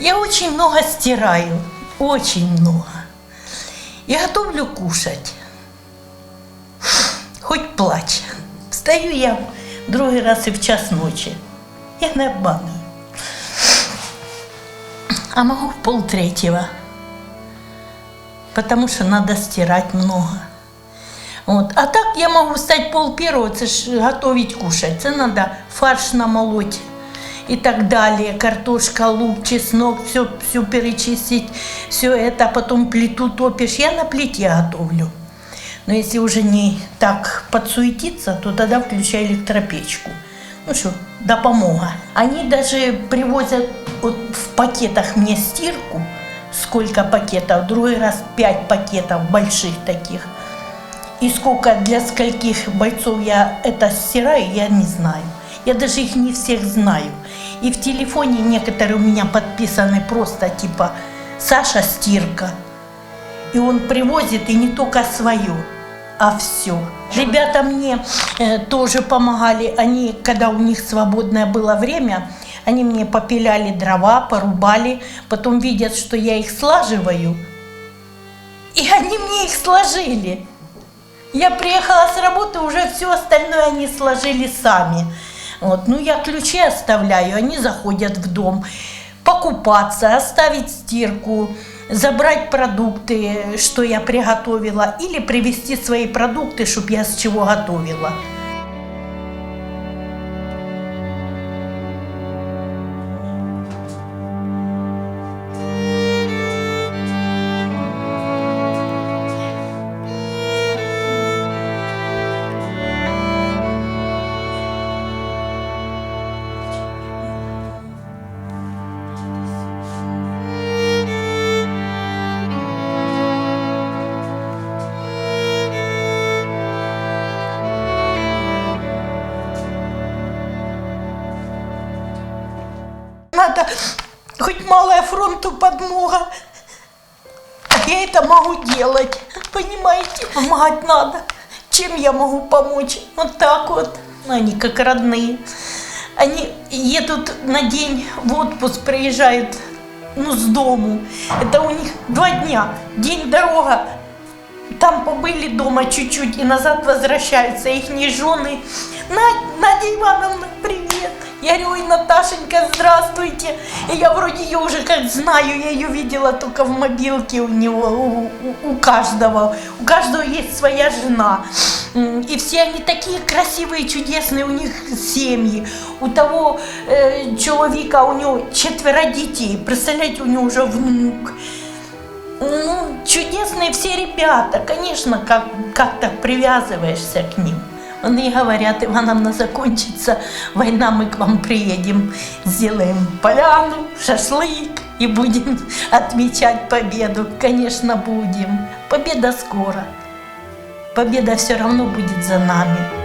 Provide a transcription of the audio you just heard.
Я очень много стираю, очень много. И готовлю кушать. Хоть плачь. Встаю я другий раз и в час ночи. Я не обманываю. А могу в полтретьего. Потому что надо стирать много. Вот. А так я могу встать пол первого, це ж готовить кушать. Це надо фарш намолоть и так далее. Картошка, лук, чеснок, все, все перечистить, все это, потом плиту топишь. Я на плите готовлю. Но если уже не так подсуетиться, то тогда включай электропечку. Ну что, допомога. Они даже привозят вот в пакетах мне стирку, сколько пакетов, другой раз 5 пакетов больших таких. И сколько для скольких бойцов я это стираю, я не знаю. Я даже их не всех знаю. И в телефоне некоторые у меня подписаны просто типа Саша стирка. И он привозит и не только свое, а все. Ребята мне э, тоже помогали. Они, когда у них свободное было время, они мне попиляли дрова, порубали, потом видят, что я их слаживаю, и они мне их сложили. Я приехала с работы, уже все остальное они сложили сами. Вот. Ну, я ключи оставляю, они заходят в дом. Покупаться, оставить стирку, забрать продукты, что я приготовила, или привезти свои продукты, чтобы я с чего готовила. Надо хоть малая фронту подмога. А Я это могу делать, понимаете? Помогать надо. Чем я могу помочь? Вот так вот. Ну, Они как родные. Они едут на день в отпуск, приезжают ну, с дому. Это у них два дня. День дорога. Там побыли дома чуть-чуть и назад возвращаются их жены. Надя, Надя Ивановна, привет. Я говорю, ой, Наташенька, здравствуйте. И я вроде ее уже как знаю, я ее видела только в мобилке у него, у, у- у каждого. У каждого есть своя жена. И все они такие красивые, чудесные, у них семьи. У того э, человека, у него четверо детей. Представляете, у него уже внук. Ну, чудесные все ребята, конечно, как, как-то привязываешься к ним. Они говорят, Ивановна, закончится война, мы к вам приедем, сделаем поляну, шашлык и будем отмечать победу. Конечно, будем. Победа скоро. Победа все равно будет за нами.